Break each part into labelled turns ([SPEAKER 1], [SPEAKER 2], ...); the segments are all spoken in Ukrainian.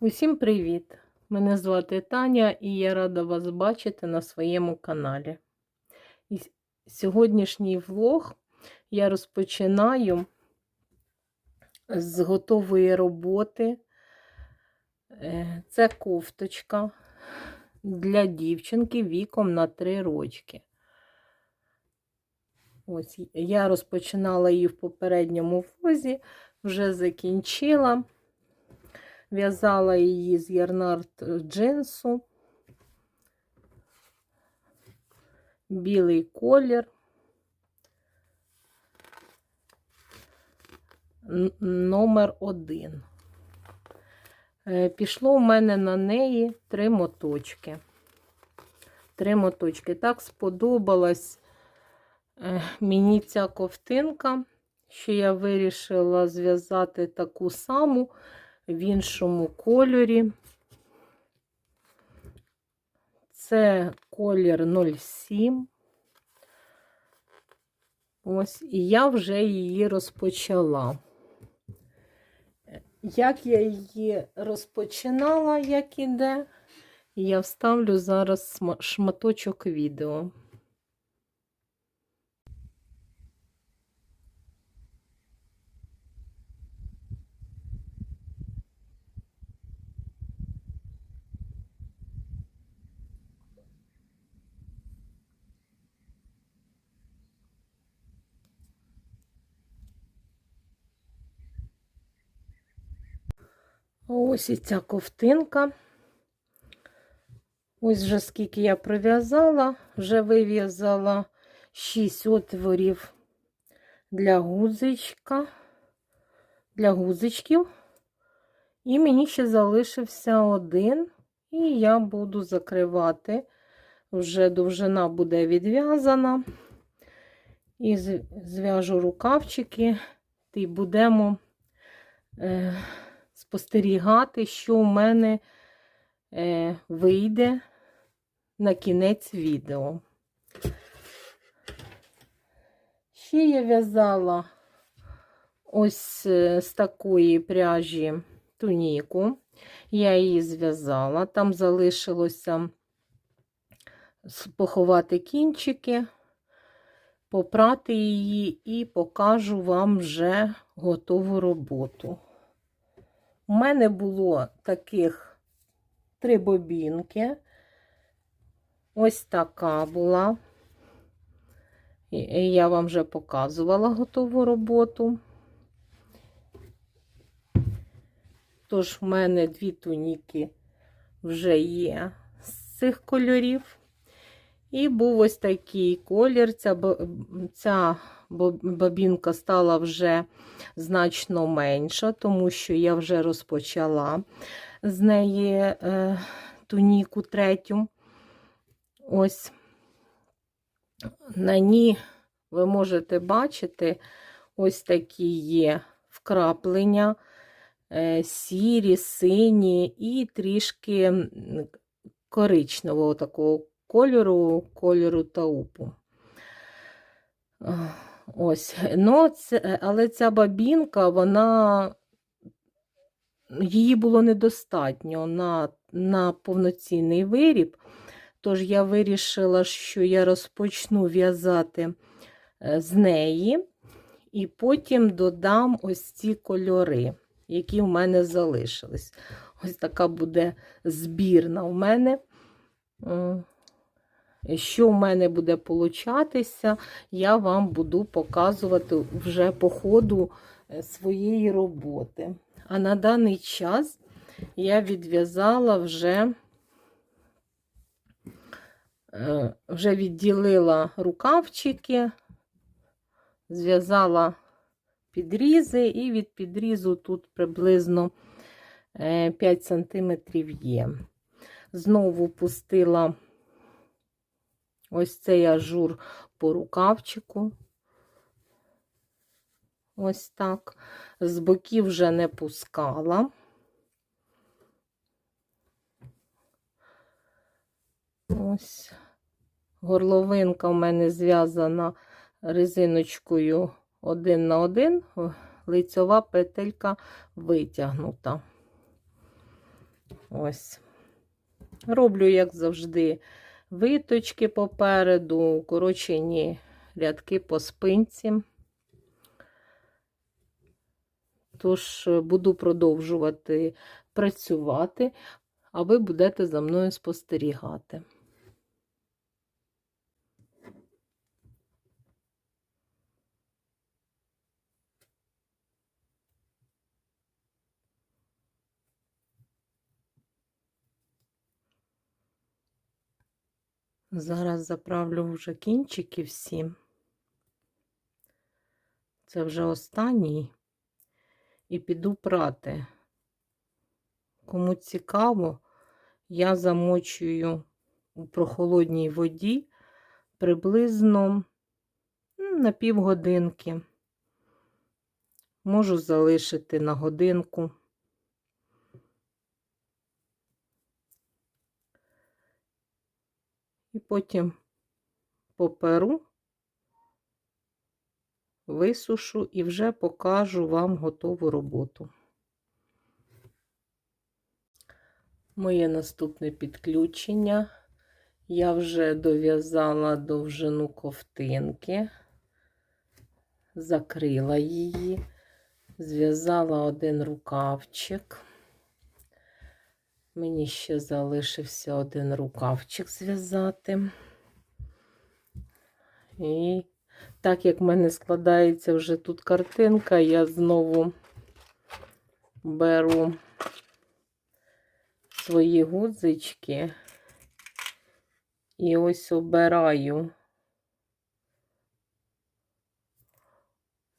[SPEAKER 1] Усім привіт! Мене звати Таня і я рада вас бачити на своєму каналі. І сьогоднішній влог я розпочинаю з готової роботи. Е, Це кофточка для дівчинки віком на 3 рочки. Ось я розпочинала її в попередньому влозі, вже закінчила. В'язала її з ярнард джинсу. Білий колір. Номер один. Е, Пішло у мене на неї три моточки. Три моточки. Так сподобалась е, мені ця ковтинка, що я вирішила зв'язати таку саму в іншому кольорі. Це колір 07. Ось, і я вже її розпочала. Як я її розпочинала, як іде, я вставлю зараз шматочок відео. Ось і ця ковтинка. Ось вже скільки я пров'язала, вже вив'язала 6 отворів для гузичка, для гузичків. І мені ще залишився один, і я буду закривати. Вже довжина буде відв'язана. І зв'яжу рукавчики, і будемо. Е, спостерігати, що у мене е, вийде на кінець відео. Ще я в'язала ось е, з такої пряжі туніку. Я її зв'язала, там залишилося поховати кінчики, попрати її і покажу вам вже готову роботу. У мене було таких три бобінки. Ось така була. І- Я вам вже показувала готову роботу. Тож, в мене дві туніки вже є з цих кольорів. І був ось такий колір. Ця, ця бо- бобінка стала вже значно менша, тому що я вже розпочала з неї е, туніку третю. Ось на ній ви можете бачити ось такі є вкраплення, е, сірі, сині і трішки коричневого такого кольору, кольору таупу. Е, Ось, ну, це, але ця бабінка, вона її було недостатньо на, на повноцінний виріб. Тож я вирішила, що я розпочну в'язати е, з неї, і потім додам ось ці кольори, які в мене залишились. Ось така буде збірна в мене. Що в мене буде получатися, я вам буду показувати вже по ходу е, своєї роботи. А на даний час я відв'язала вже, е, вже відділила рукавчики, зв'язала підрізи, і від підрізу тут приблизно е, 5 см є. Знову пустила ось цей ажур по рукавчику. Ось так. З боків вже не пускала. Ось горловинка в мене зв'язана резиночкою один на один, лицьова петелька витягнута. Ось. Роблю, як завжди, виточки попереду, укорочені рядки по спинці. Тож е, буду продовжувати працювати, а ви будете за мною спостерігати. Зараз заправлю вже кінчики всі. Це вже останній. І піду прати. Кому цікаво, я замочую у прохолодній воді приблизно на півгодинки. Можу залишити на годинку. І потім поперу, висушу і вже покажу вам готову роботу. Моє наступне підключення. Я вже дов'язала довжину ковтинки, закрила її, зв'язала один рукавчик. Мені ще залишився один рукавчик зв'язати. І так як в мене складається вже тут картинка, я знову беру свої гудзички і ось обираю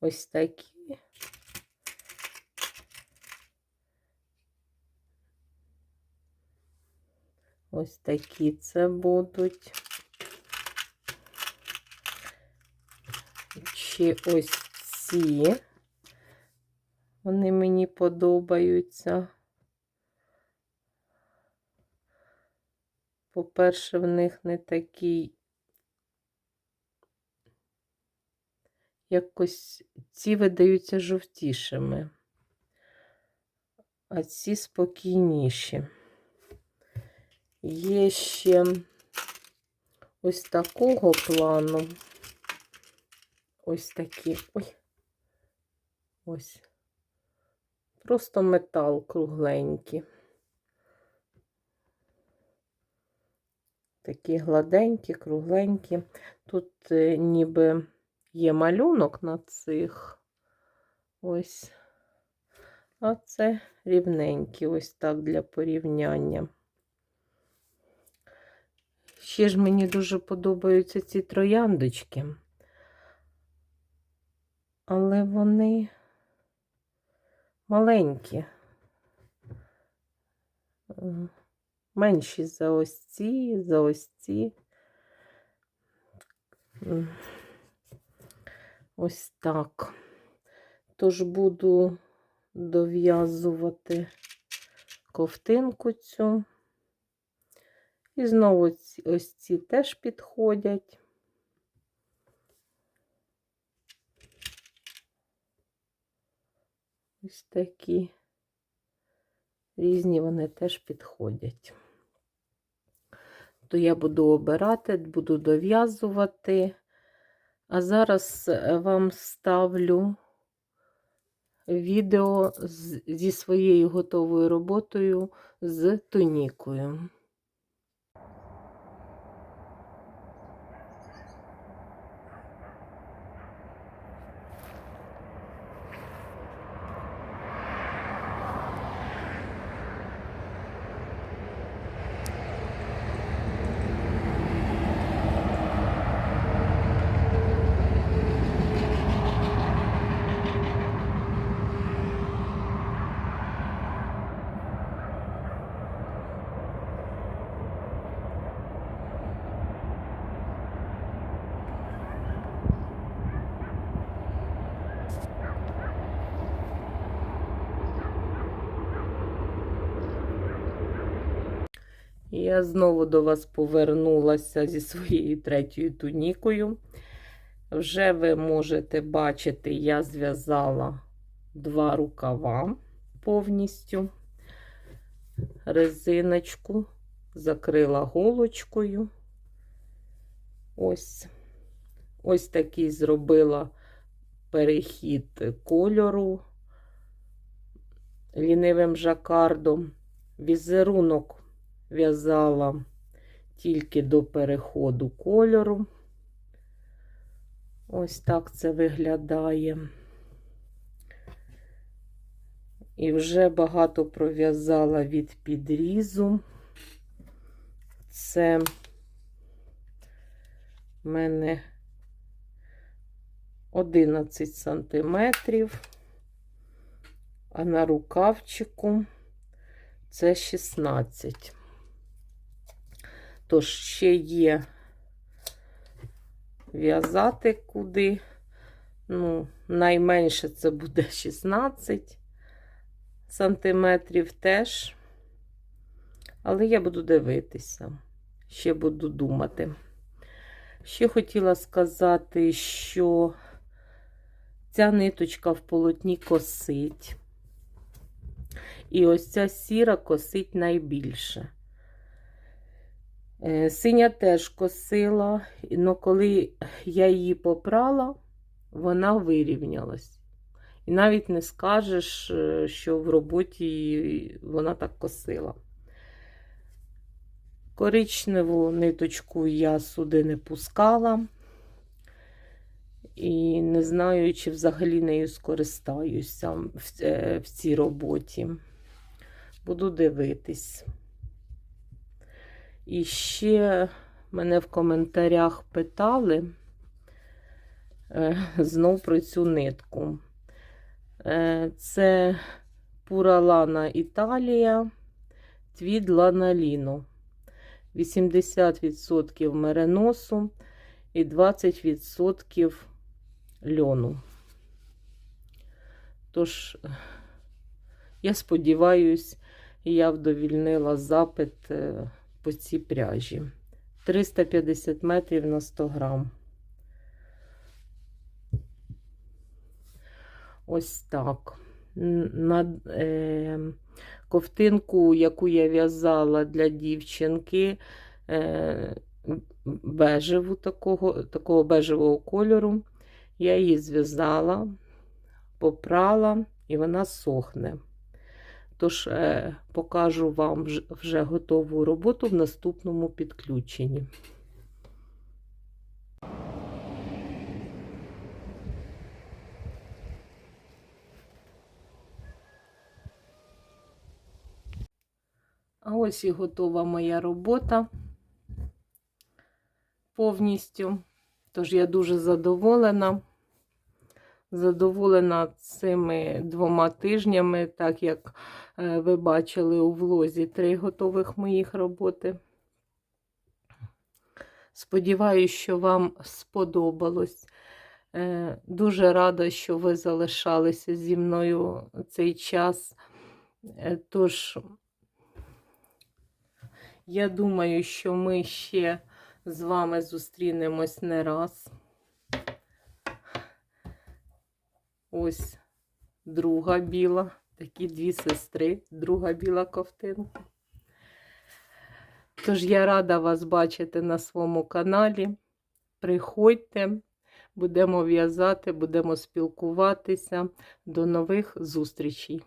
[SPEAKER 1] ось такі. Ось такі це будуть. Чи ось ці. Вони мені подобаються. По-перше, в них не такий якось ці видаються жовтішими, а ці спокійніші. Є ще ось такого плану. Ось такі. Ой. Ось. Просто метал кругленький. Такі гладенькі, кругленькі. Тут е, ніби є малюнок на цих ось. А це рівненькі, ось так для порівняння. Ще ж мені дуже подобаються ці трояндочки, але вони маленькі, менші за ось ці, за ось ці. Ось так. Тож буду дов'язувати ковтинку цю. І знову ось ці теж підходять. Ось такі різні вони теж підходять. То я буду обирати, буду дов'язувати. А зараз е, вам ставлю відео зі своєю готовою роботою з тунікою. Я знову до вас повернулася зі своєю третьою тунікою. Вже ви можете бачити, я зв'язала два рукава повністю. резиночку, закрила голочкою. Ось. Ось такий зробила перехід кольору лінивим жакардом. Візерунок в'язала тільки до переходу кольору. Ось так це виглядає. І вже багато пров'язала від підрізу. Це в мене 11 сантиметрів, а на рукавчику це 16. Тож ще є в'язати куди. Ну, найменше це буде 16 сантиметрів теж. Але я буду дивитися, ще буду думати. Ще хотіла сказати, що ця ниточка в полотні косить. І ось ця сіра косить найбільше. Е, Синя теж косила, але коли я її попрала, вона вирівнялась. І навіть не скажеш, е, що в роботі вона так косила. Коричневу ниточку я сюди не пускала. І не знаю, чи взагалі нею скористаюся е, в цій роботі. Буду дивитись. І ще мене в коментарях питали е, знов про цю нитку. Е, Це Пура Лана Італія, твід Ланаліно. 80% мереносу і 20% льону. Тож, я сподіваюсь, я вдовільнила запит е, по цій пряжі. 350 метрів на 100 грам. Ось так. На е, ковтинку, яку я в'язала для дівчинки, е, бежеву такого, такого бежевого кольору, я її зв'язала, попрала, і вона сохне. Тож, е, покажу вам вже, готову роботу в наступному підключенні. А ось і готова моя робота повністю. Тож я дуже задоволена. Задоволена цими двома тижнями, так як е, ви бачили у влозі три готових моїх роботи. Сподіваюсь, що вам сподобалось. Е, Дуже рада, що ви залишалися зі мною цей час. Е, Тож, я думаю, що ми ще з вами зустрінемось не раз. Ось друга біла, такі дві сестри, друга біла ковтинка. Тож я рада вас бачити на своєму каналі. Приходьте, будемо в'язати, будемо спілкуватися. До нових зустрічей!